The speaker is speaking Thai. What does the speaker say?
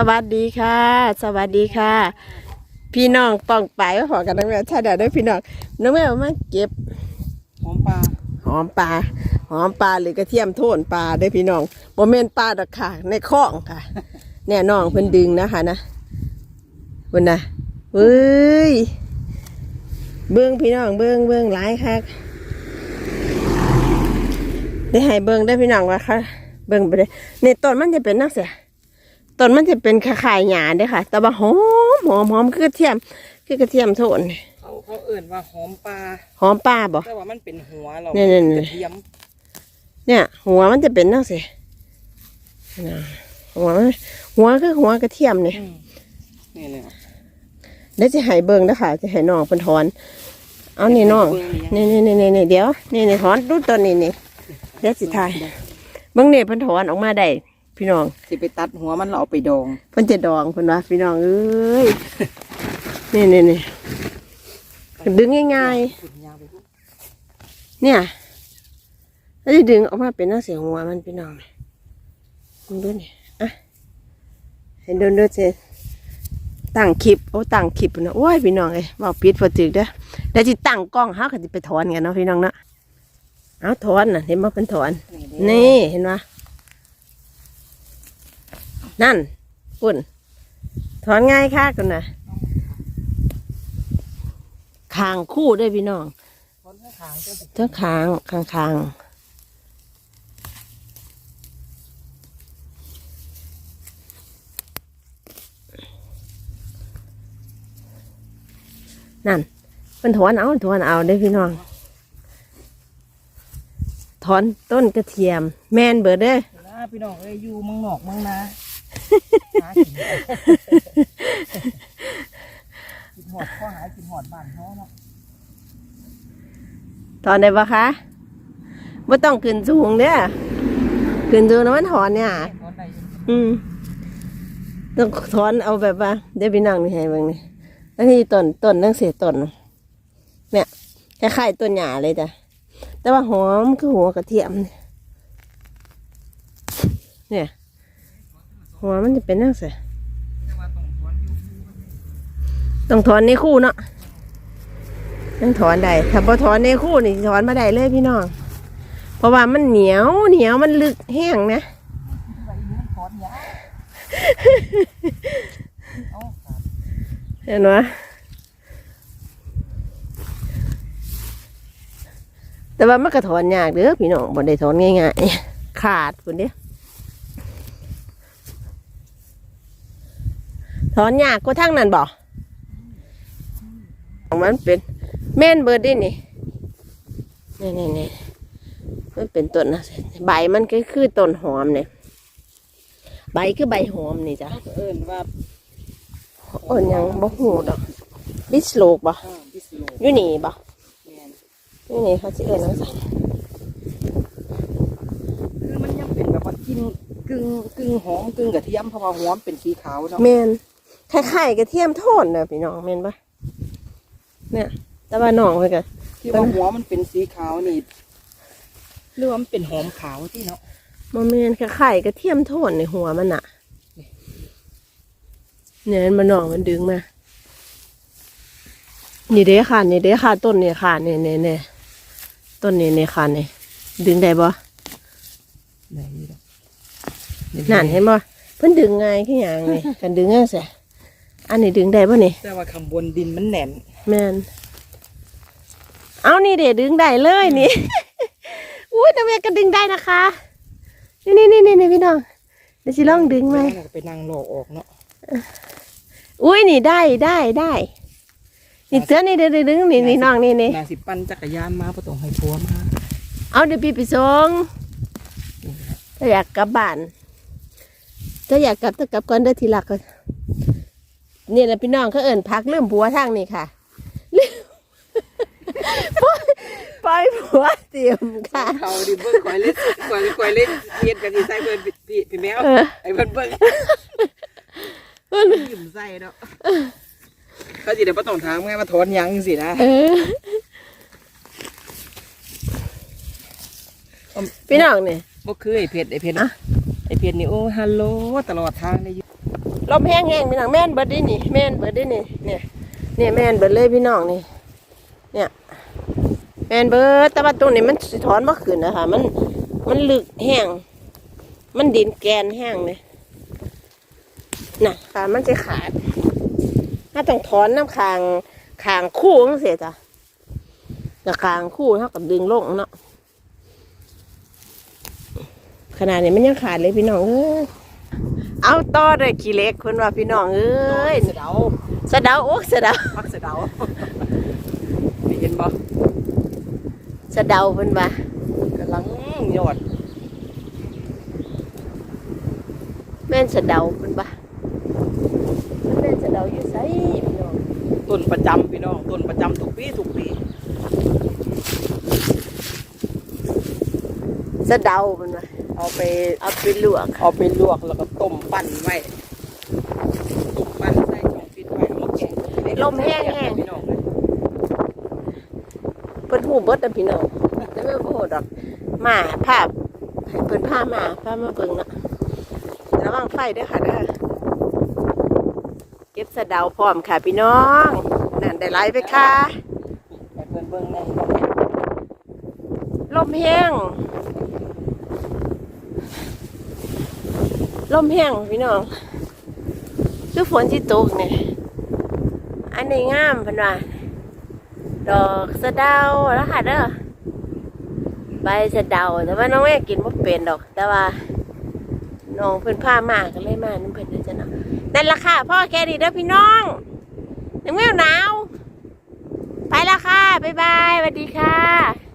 สวัสดีค่ะ สวัสดีค่ะ พี่น้องป้องไปว่าขอกันน้องแมวชาดาด้วยพี่น้องน้องแมวมาเก็บหอมปลาหอมปลาหอมปลาหรือกระเทียมโทนปลาเด้อพี่น้องโมเมนปลาดอกค่ะ ในคลองค่ะเนี่ยน้องเพิ่นดึงนะคะนะเพิ่นนะเฮ้ยเบิ้งพี่น้องเบิ้งเบิ้งหลายค่ะได้ให้เบิ้งได้อพี่น้องว่าค่ะ เบิ้งไปเลยในต้นมันจะเป็นนักเสีย ต้นมันจะเป็นคล้ายๆหญ้าเด้อค่ะ แต่ว่าหอมหอมหอมคือกระเทียม คือกระเทียมโทนเขาเขาเอื่นว่าหอมปลาหอมปลาบ่แต่ว่ามันเป็นหัวเราเนี่ยๆๆกระเทียมเนี่ย หัวมันจะเป็นนักเสียนะหัวมันหัวคือหัวกระเทียมเนี่ย อืมนี่เลยเดี๋ยวจะให้เบิ่งนะคะจะให้น้องเพิ่นถอน เอานี่น้องนี่นี่นี่นี่นี่เดี๋ยว นี่นี่ถอนดูตัวนี้นี่เดี๋ยวสิทายเบิ่งนี่เพิ่นถอนออกมาได้ พี่น้องสิไปตัดหัวมันเราเอาไปดองเพิ่นจะดองเพิ่นว่าพี่น้องเอ้ยนี่นี่นี่ดึงง่ายขุนยาวไปพุ่นๆเนี่ยแล้วจะดึงออกมาเป็นหน้าเสียหัวมันพี่น้องนี่มึงดูนี่อะเห็นเดินเดินเสร็จตั้งคลิปโอ้ตั้งคลิปนะโอ้ยพี่น้องเอ้ยเว่าปิดพอถึกเด้อเดี๋ยวจิตั้งกล้องเฮาก็สิไปถอนกันเนาะพี่น้องเนาะเอาถอนน่ะเห็นบ่เป็นถอน นี่เห็นไหม นั่นปุ่นถอนง่ายค่ะกันนะคางคู่ด้วยพี่น้องคนข้างขางๆเจ้าสิทั้งคางคางคางนั่นเป็นถอนเอาถอนเอาได้อพี่น้อง ถอนต้นกระเทียม แมนเบิดเด้อนะพี่น้องเอ้ยอยู่เมังนอกเมังนา หากินกินหอดข้อหายกินหอดบ้านเขาเนาะถอนได้ปะคะไม่ต้องขึ้นสูงเด้อขึ้นสูงนะมันถอนเนี่ยถอนได้อยู่อืม ต้องถอนเอาแบบว่า เดี๋ยวพี่นั่งนี่ให้เบ้างนี่อันนี้ต้นต้นนั่งเสียต้นเนี่ยคล้ายๆต้นหญ้าเลยจ้ะ แต่ว่าหอมคือหัวกระเทียมเนี่ยเนี่ย หัวมันจะเป็นนั่งเสียแต่ว่าต้องถอนอยู่ต้องถอนในคู่เนาะต้องถอนได้ถ้าพอถอนในคู่นี่ถอนมาได้เลยพี่น้อง เพราะว่ามันเหนียวเหนียวมันลึกแห้งนะไปอยู่มันถอนยาวเอาขาดเห็นไหมแต่ว่ามันก็ถอนยากเด้อพี่น้องบ่ได้ถอนง่ายๆขาดคนเดียว ถอนยากก็ทั้งนั้นบ่มันเป็นแม่นเบิดดินี่นี่นี่นี่มันเป็นต้นนะใบมันก็คือต้นหอมเนี่ยใบคือใบหอมนี่จ้ะเขาก็เอื่นว่าเอินหยังบ่หูดอกบิสโลกบ่อ่าพิสโลอยู่นี่บ่แมนอยู่นี่เขาสิเอิ้นจังซั่นคือมันยังเป็นแบบว่ากินกึ่งกึ่งหอมกึ่งกระเทียมเพราะว่าหอมเป็นสีขาวเนาะแม่น คล้ายๆกระเทียมโทนเด้อพี่น้องแม่นบ่เนี่ย แต่ว่าน้องเพิ่นก็ที่ว่าหัวมันเป็นสีขาวนี่หรือว่ามันเป็นหอมขาวที่เนาะบ่แม่นคล้ายๆกระเทียมโทนในหัวมันน่ะเนี่ยมันน้องมันดึงมานี่เด้ค่ะนี่เด้ค่ะ ต้นนี่ค่ะนี่นี่นี่ต้นนี่นี่ค่ะนี่ดึงได้บ่ไหนนี่เนาะนั่นเห็นบ่เพิ่นดึงง่ายคือหยังนี่กันดึงจังซี่ อันนี้ดึงได้บ่นี่แต่ว่าข้างบนดินมันแน่นแมนเอานี่เดี๋ยวดึงได้เลยนี่ อุ้ยน้ำแม่ก็ดึงได้นะคะ นี่นี่นี่นี่พี่น้อง เดี๋ยวสิลองดึงไหมแล้วก็ไปนั่งรอออกเนาะ อุ้ยนี่ได้ได้ได้นี่เสือนี่เดี๋ยวเดี๋ยวดึงนี่นี่น้องนี่นี่นางสิปั่นจักรยานมาเพราะต้องให้ผัวมา เอาเดี๋ยวพี่ไปส่งถ้าอยากกลับบ้านถ้าอยากกลับก็กลับก่อนเด้อทีหลักก็นี่ แหละพี่น้องเขาเอิ่นพักเริ่มผัวทางนี่ค่ะลืมปล่อยผัวเตรียมค่ะเขาดิเบิ้งคอยเล่นคอยคอยเล่นเย็นกันที่ใส่เพิ่นพี่พี่แมวเออไอ้เพิ่นเบิ้งยิ้มใส่เนาะเขาสิได้บ่ต้องถามไงว่าถอนหยังสินะเออพี่น้องเนี่ยบ่คือไอ้เพชรไอ้เพชรอะไอ้เพชรนี่โอ้ฮัลโหลตลอดทางเลยอยู่ ลมแห้งแห้งพี่น้องแม่นเบิดได้นี่แม่นเบิดได้นี่เนี่ยเนี่ยแม่นเบิดเลยพี่น้องนี่ เนี่ยแม่นเบิดแต่ว่าตรงนี้มันสิถอนบ่ขึ้นนะคะมันมันลึกแห้งมันดินแกนแห้งเลยน่ะค่ะมันจะขาด ถ้าต้องถอนน้ำคางคางคู่จังเสียจ้ะแต่คางคู่เท่ากับดึงลงเนาะขนาดนี้มันยังขาดเลยพี่น้องเอ้ย เอาต่อเลยขี้เล็กคนว่าพี่น้องเอ้ยเสะเดาสะเดาโอ้สะเดาพักเสะเดาไม่เห็นบ่สะเดาเพิ่นว่ากำลังยอด แม่นสะเดาเพิ่นว่าแม่นสะเดาอยู่ไสพี่น้องต้นประจำพี่น้องต้นประจำทุกปีทุกปี สะเดาเพิ่นว่าเอาไปเอาไปลวกเอาไปลวกแล้วก็ต้มปั่นไว้ต้มปั่นใส่ช่องฟิตไว้เอามาแกงพี่น้องเลยเพิ่นหูเบิดอะพี่น้องแต่ไม่โหดอกมาภาพให้เพิ่นพามาพามาเบิ่งเนาะระวังไฟเด้อค่ะเด้อเก็บสะเดาพร้อมค่ะพี่น้องนั่นได้ไลฟ์ไปค่ะไปเบิ่งเบิ่งใน ลมแห้ง ลมแห้งพี่น้อง คือฝนที่ตกเนี่ย อันนี้งามพิ่นว่า ดอกสะเดาแล้วค่ะเด้อ ใบสะเดาแต่ว่าน้องแม่กินบ่เป็นดอก แต่ว่าน้องเพิ่นพามาก็เลยมาน้ำเพิ่นเด้อจ้ะเนาะนั่นละค่ะพ่อแกดีเด้อพี่น้องนึงแมวหนาว ไปละค่ะ บ๊ายบายสวัสดีค่ะ